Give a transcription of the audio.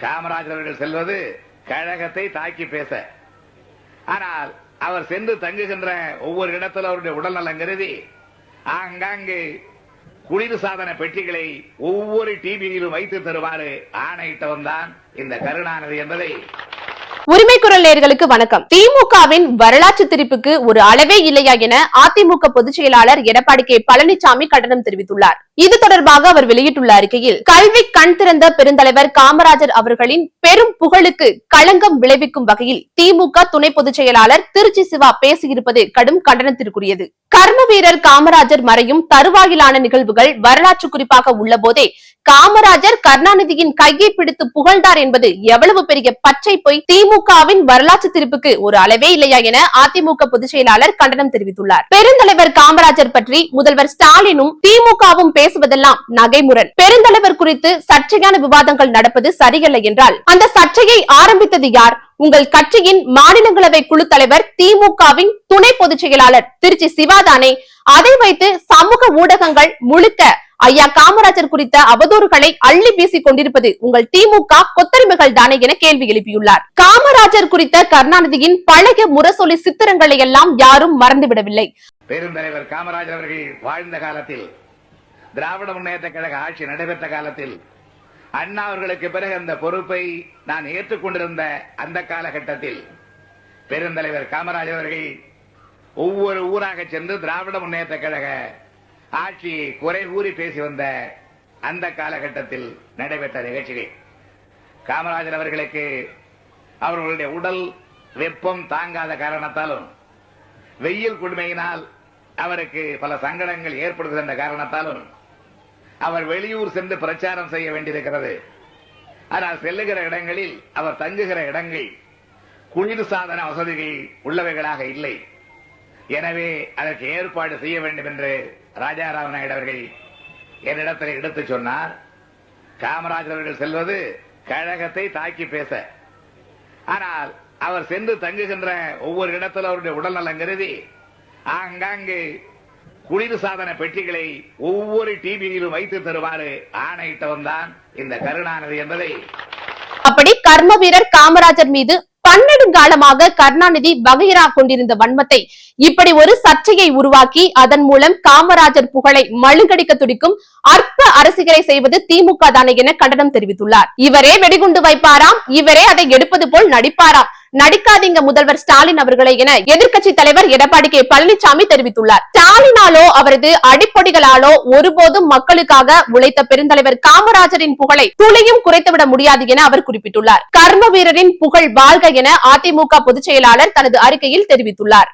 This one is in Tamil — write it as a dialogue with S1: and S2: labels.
S1: காமராஜர் அவர்கள் செல்வது கழகத்தை தாக்கி பேச. ஆனால் அவர் சென்று தங்குகின்ற ஒவ்வொரு இடத்துல அவருடைய உடல்நலம் கருதி ஆங்காங்கு குளிர் சாதன பெட்டிகளை ஒவ்வொரு டிவியிலும் வைத்து தருமாறு ஆணையிட்டவன் தான் இந்த கருணாநிதி என்பதை
S2: உரிமை குரல் நேர்களுக்கு வணக்கம். திமுகவின் வரலாற்று திருப்புக்கு ஒரு அளவே இல்லையா என அதிமுக பொதுச் செயலாளர் எடப்பாடி கே. பழனிசாமி கண்டனம் தெரிவித்துள்ளார். இது தொடர்பாக அவர் வெளியிட்டுள்ள அறிக்கையில் கல்வி கண் திறந்த பெருந்தலைவர் காமராஜர் அவர்களின் பெரும் புகழுக்கு களங்கம் விளைவிக்கும் வகையில் திமுக துணை பொதுச் செயலாளர் திருச்சி சிவா பேசியிருப்பது கடும் கண்டனத்திற்குரியது. கர்ம வீரர் காமராஜர் மறையும் தருவாயிலான நிகழ்வுகள் வரலாற்று குறிப்பாக உள்ள போதே காமராஜர் கருணாநிதியின் கையை பிடித்து புகழ்ந்தார் என்பது எவ்வளவு பெரிய பச்சை பொய்? திமுகவின் வரலாற்று திருப்புக்கு ஒரு அளவே இல்லையா என அதிமுக பொதுச் செயலாளர் கண்டனம் தெரிவித்துள்ளார். பெருந்தலைவர் காமராஜர் பற்றி முதல்வர் ஸ்டாலினும் திமுகவும் பேசுவதெல்லாம் நகைமுரண். பெருந்தலைவர் குறித்து சர்ச்சையான விவாதங்கள் நடப்பது சரியல்ல என்றால் அந்த சர்ச்சையை ஆரம்பித்தது யார்? உங்கள் கட்சியின் மாநிலங்களவை குழு தலைவர் திமுகவின் துணை பொதுச் செயலாளர் திருச்சி சிவாதானே அதை வைத்து சமூக ஊடகங்கள் முழுக்க ஐயா காமராஜர் குறித்த அவதூறுகளை அள்ளி வீசிக் கொண்டிருப்பது உங்கள் திமுக கொத்தரிமைகள் தானே என கேள்வி எழுப்பியுள்ளார். காமராஜர் குறித்த கருணாநிதியின் பழைய முரசொலி சித்திரங்களை எல்லாம் யாரும் மறந்துவிடவில்லை.
S1: பெருந்தலைவர் காமராஜர் அவர்கள் வாழ்ந்த காலத்தில் திராவிட முன்னேற்ற கழக ஆட்சி நடைபெற்ற காலத்தில் அண்ணா அவர்களுக்கு பிறகு அந்த பொறுப்பை நான் ஏற்றுக்கொண்டிருந்த அந்த காலகட்டத்தில் பெருந்தலைவர் காமராஜர் அவர்கள் ஒவ்வொரு ஊராக சென்று திராவிட முன்னேற்ற கழக ஆட்சி குறை கூறி பேசி வந்த அந்த காலகட்டத்தில் நடைபெற்ற நிகழ்ச்சிகள். காமராஜர் அவர்களுக்கு அவர்களுடைய உடல் வெப்பம் தாங்காத காரணத்தாலும் வெயில் கொடுமையினால் அவருக்கு பல சங்கடங்கள் ஏற்படுகின்ற காரணத்தாலும் அவர் வெளியூர் சென்று பிரச்சாரம் செய்ய வேண்டியிருக்கிறது. ஆனால் செல்லுகிற இடங்களில் அவர் தங்குகிற இடங்கள் குளிர் சாதன வசதிகள் உள்ளவைகளாக இல்லை. எனவே அதற்கு ஏற்பாடு செய்ய வேண்டும் என்று ராஜாராம் நாயுடு அவர்கள் என்னிடத்தில் எடுத்து சொன்னார். காமராஜர் அவர்கள் செல்வது கழகத்தை தாக்கி பேச. ஆனால் அவர் சென்று தங்குகின்ற ஒவ்வொரு இடத்துல அவருடைய உடல்நலம் கருதி ஆங்காங்கு குளிர் சாதன பெட்டிகளை ஒவ்வொரு டிவியிலும் வைத்து தருமாறு ஆணையிட்டவன் தான் இந்த கருணாநிதி என்பதை.
S2: அப்படி கர்ம வீரர் காமராஜர் மீது பன்னெடுங்காலமாக கருணாநிதி வகையரா கொண்டிருந்த வன்மத்தை இப்படி ஒரு சர்ச்சையை உருவாக்கி அதன் மூலம் காமராஜர் புகழை மழுங்கடிக்க துடிக்கும் அற்ப அரசியலை செய்வது திமுக தானே என கண்டனம் தெரிவித்துள்ளார். இவரே வெடிகுண்டு வைப்பாராம் இவரே அதை எடுப்பது போல் நடிப்பாராம். நடிக்காதீங்க முதல்வர் ஸ்டாலின் அவர்களை என எதிர்கட்சி தலைவர் எடப்பாடி கே பழனிசாமி தெரிவித்துள்ளார். ஸ்டாலினாலோ அவரது அடிப்பொடிகளாலோ ஒருபோதும் மக்களுக்காக உழைத்த பெருந்தலைவர் காமராஜரின் புகழை துளியும் குறைத்துவிட முடியாது என அவர் குறிப்பிட்டுள்ளார். கர்ம வீரரின் புகழ் வாழ்க என அதிமுக பொதுச் செயலாளர் தனது அறிக்கையில் தெரிவித்துள்ளார்.